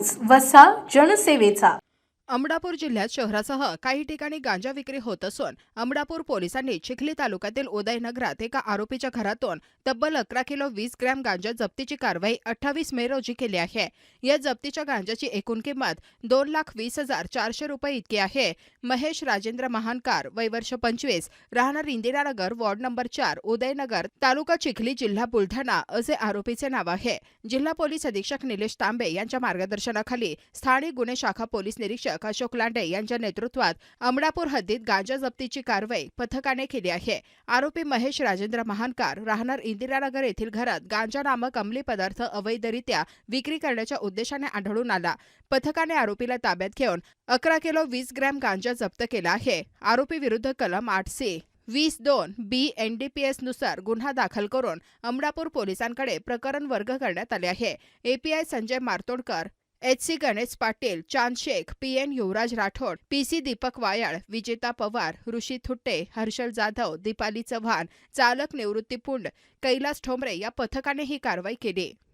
News वसा जनसेवेचा. अमडापूर जिल्ह्यात शहरासह काही ठिकाणी गांजा विक्री होत असून अमडापूर पोलिसांनी चिखली तालुक्यातील उदयनगरात एका आरोपीच्या घरातून तब्बल अकरा किलो वीस ग्रॅम गांजा जप्तीची कारवाई अठ्ठावीस मे रोजी केली आहे. या जप्तीच्या गांजाची एकूण किंमत दोन लाख वीस हजार चारशे रुपये इतकी आहे. महेश राजेंद्र महानकार वय वर्ष पंचवीस राहणार इंदिरानगर वॉर्ड नंबर चार उदयनगर तालुका चिखली जिल्हा बुलढाणा असे आरोपीचे नाव आहे. जिल्हा पोलीस अधीक्षक निलेश तांबे यांच्या मार्गदर्शनाखाली स्थानिक गुन्हे शाखा पोलीस निरीक्षक अशोक लांडे यांच्या नेतृत्वात अमडापूर हद्दीत गांजा जप्तीची कारवाई पथकाने केली आहे. आरोपी महेश राजेंद्र महानकार राहणार इंदिरानगर येथील घरात गांजा नामक अंमली पदार्थ अवैधरित्या विक्री करण्याच्या उद्देशाने आढळून आला. पथकाने आरोपीला ताब्यात घेऊन अकरा किलो वीस ग्रॅम गांजा जप्त केला आहे. आरोपी विरुद्ध कलम आठ सी वीस दोन बी एनडीपीएसनुसार गुन्हा दाखल करून अमडापूर पोलिसांकडे प्रकरण वर्ग करण्यात आले आहे. API Sanjay Martondkar H C Ganesh Patil Chand Shaikh P N Yuvraj Rathod P C Deepak Wayal Vijeta Pawar Rishi थुट्टे Harshal Jadhav Deepali Chavan चालक निवृत्ती पुंड कैलास ठोंबरे या पथकाने ही कारवाई केली.